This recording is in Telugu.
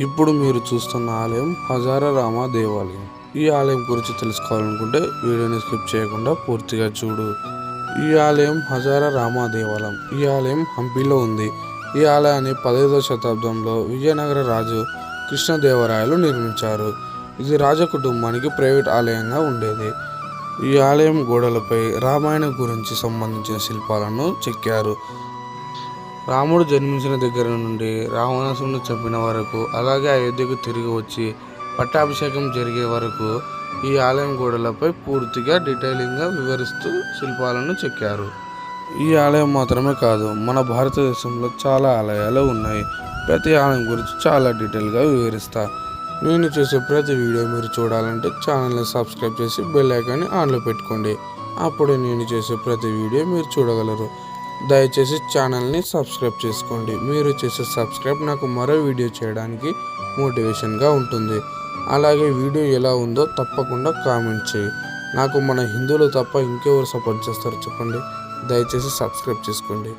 ఇప్పుడు మీరు చూస్తున్న ఆలయం హజారా రామ దేవాలయం. ఈ ఆలయం గురించి తెలుసుకోవాలనుకుంటే వీడియోని స్కిప్ చేయకుండా పూర్తిగా చూడు. ఈ ఆలయం హజారా రామ దేవాలయం. ఈ ఆలయం హంపీలో ఉంది. ఈ ఆలయాన్ని పదహైదవ శతాబ్దంలో విజయనగర రాజు కృష్ణదేవరాయలు నిర్మించారు. ఇది రాజ కుటుంబానికి ప్రైవేట్ ఆలయంగా ఉండేది. ఈ ఆలయం గోడలపై రామాయణం గురించి సంబంధించిన శిల్పాలను చెక్కారు. రాముడు జన్మించిన దగ్గర నుండి రావణాసురుని చంపిన వరకు అలాగే అయోధ్యకు తిరిగి వచ్చి పట్టాభిషేకం జరిగే వరకు ఈ ఆలయం గోడలపై పూర్తిగా డీటెయిలింగ్గా వివరిస్తూ శిల్పాలను చెక్కారు. ఈ ఆలయం మాత్రమే కాదు మన భారతదేశంలో చాలా ఆలయాలు ఉన్నాయి. ప్రతి ఆలయం గురించి చాలా డీటెయిల్గా వివరిస్తా. నేను చేసే ప్రతి వీడియో మీరు చూడాలంటే ఛానల్ని సబ్స్క్రైబ్ చేసి బెల్ ఐకాన్ని ఆన్లో పెట్టుకోండి. అప్పుడే నేను చేసే ప్రతి వీడియో మీరు చూడగలరు. దయచేసి ఛానల్ని సబ్స్క్రైబ్ చేసుకోండి. మీరు చేసే సబ్స్క్రైబ్ నాకు మరో వీడియో చేయడానికి మోటివేషన్గా ఉంటుంది. అలాగే వీడియో ఎలా ఉందో తప్పకుండా కామెంట్ చేయి. నాకు మన హిందువులు తప్ప ఇంకెవరు సపోర్ట్ చేస్తారు చెప్పండి. దయచేసి సబ్స్క్రైబ్ చేసుకోండి.